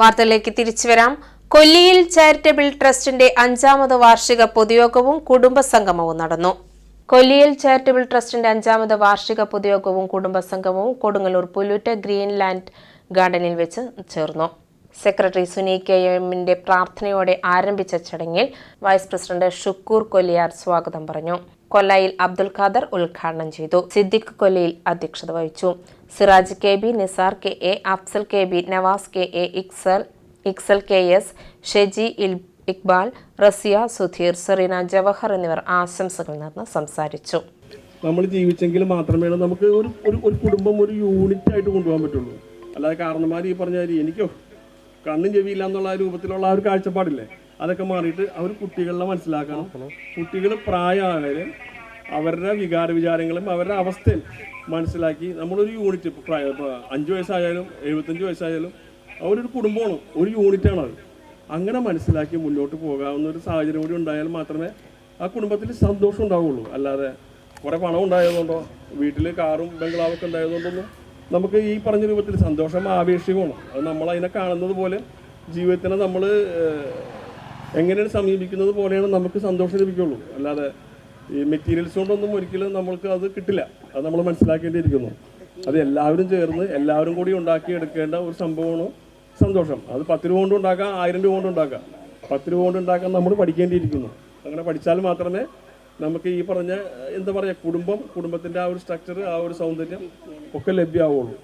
വാർത്തകളിലേക്ക് തിരിച്ചു വരാം. കൊല്ലിയിൽ ചാരിറ്റബിൾ ട്രസ്റ്റിന്റെ അഞ്ചാമത് വാർഷിക പൊതുയോഗവും കുടുംബസംഗമവും നടന്നു. കൊല്ലിയിൽ ചാരിറ്റബിൾ ട്രസ്റ്റിന്റെ അഞ്ചാമത് വാർഷിക പൊതുയോഗവും കുടുംബസംഗമവും കൊടുങ്ങല്ലൂർ പുല്ലൂറ്റ ഗ്രീൻലാൻഡ് ഗാർഡനിൽ വെച്ച് ചേർന്നു. സെക്രട്ടറി സുനി കെ എമ്മിന്റെ പ്രാർത്ഥനയോടെ ആരംഭിച്ച ചടങ്ങിൽ വൈസ് പ്രസിഡന്റ് ഷുക്കൂർ കൊല്ലിയാർ സ്വാഗതം പറഞ്ഞു. കൊല്ലയിൽ അബ്ദുൽ ഖാദർ ഉദ്ഘാടനം ചെയ്തു. സിദ്ദിഖ് കൊല്ലയിൽ അധ്യക്ഷത വഹിച്ചു. Siraj K B Nisar K A Afsal K B Navas K A Iksal Iksal K S Sheji Iqbal Raziya Sudheer Serena Jawahar എന്നിവർ ആശംസകൾ നേർന്ന് സംസാരിച്ചു. നമ്മൾ ജീവിച്ചെങ്കിൽ മാത്രമേ നമുക്ക് ഒരു ഒരു കുടുംബം ഒരു യൂണിറ്റ് ആയിട്ട് കൊണ്ടുപോകാൻ പറ്റുള്ളൂ. അല്ലാതെ കാരണന്മാർ ഈ പറഞ്ഞ എനിക്കോ കണ്ണും ചെവിയില്ല എന്നുള്ള രൂപത്തിലുള്ള ആ ഒരു കാഴ്ചപ്പാടില്ലേ? അതൊക്കെ മാറിയിട്ട് അവർ കുട്ടികളെ മനസ്സിലാക്കണം. കുട്ടികൾ പ്രായമായാലും അവരുടെ വികാര വിചാരങ്ങളും അവരുടെ അവസ്ഥയും മനസ്സിലാക്കി നമ്മളൊരു യൂണിറ്റ് ഇപ്പോൾ പ്രായം ഇപ്പോൾ അഞ്ച് വയസ്സായാലും എഴുപത്തഞ്ച് വയസ്സായാലും അവരൊരു കുടുംബമാണ് ഒരു യൂണിറ്റാണ് അത്. അങ്ങനെ മനസ്സിലാക്കി മുന്നോട്ട് പോകാവുന്ന ഒരു സാഹചര്യം കൂടി ഉണ്ടായാൽ മാത്രമേ ആ കുടുംബത്തിൽ സന്തോഷം ഉണ്ടാവുള്ളൂ. അല്ലാതെ കുറേ പണം ഉണ്ടായതുകൊണ്ടോ വീട്ടിൽ കാറും ബംഗ്ലാവൊക്കെ ഉണ്ടായതുകൊണ്ടൊന്നും നമുക്ക് ഈ പറഞ്ഞ രൂപത്തിൽ സന്തോഷം ആവേശികമാണ് അത് നമ്മളതിനെ കാണുന്നത് പോലെ ജീവിതത്തിനെ നമ്മൾ എങ്ങനെയാണ് സമീപിക്കുന്നത് പോലെയാണ് നമുക്ക് സന്തോഷം ലഭിക്കുള്ളൂ. അല്ലാതെ ഈ മെറ്റീരിയൽസ് കൊണ്ടൊന്നും ഒരിക്കലും നമ്മൾക്ക് അത് കിട്ടില്ല. അത് നമ്മൾ മനസ്സിലാക്കേണ്ടിയിരിക്കുന്നു. അത് എല്ലാവരും ചേർന്ന് എല്ലാവരും കൂടി ഉണ്ടാക്കി എടുക്കേണ്ട ഒരു സംഭവമാണ് സന്തോഷം. അത് പത്ത് രൂപ കൊണ്ട് ഉണ്ടാക്കാം ആയിരം രൂപ കൊണ്ട് ഉണ്ടാക്കാം. പത്ത് രൂപ കൊണ്ട് ഉണ്ടാക്കാൻ നമ്മൾ പഠിക്കേണ്ടിയിരിക്കുന്നു. അങ്ങനെ പഠിച്ചാൽ മാത്രമേ നമുക്ക് ഈ പറഞ്ഞ എന്താ പറയുക കുടുംബം കുടുംബത്തിന്റെ ആ ഒരു സ്ട്രക്ചർ ആ ഒരു സൗന്ദര്യം ഒക്കെ ലഭ്യമാവുള്ളൂ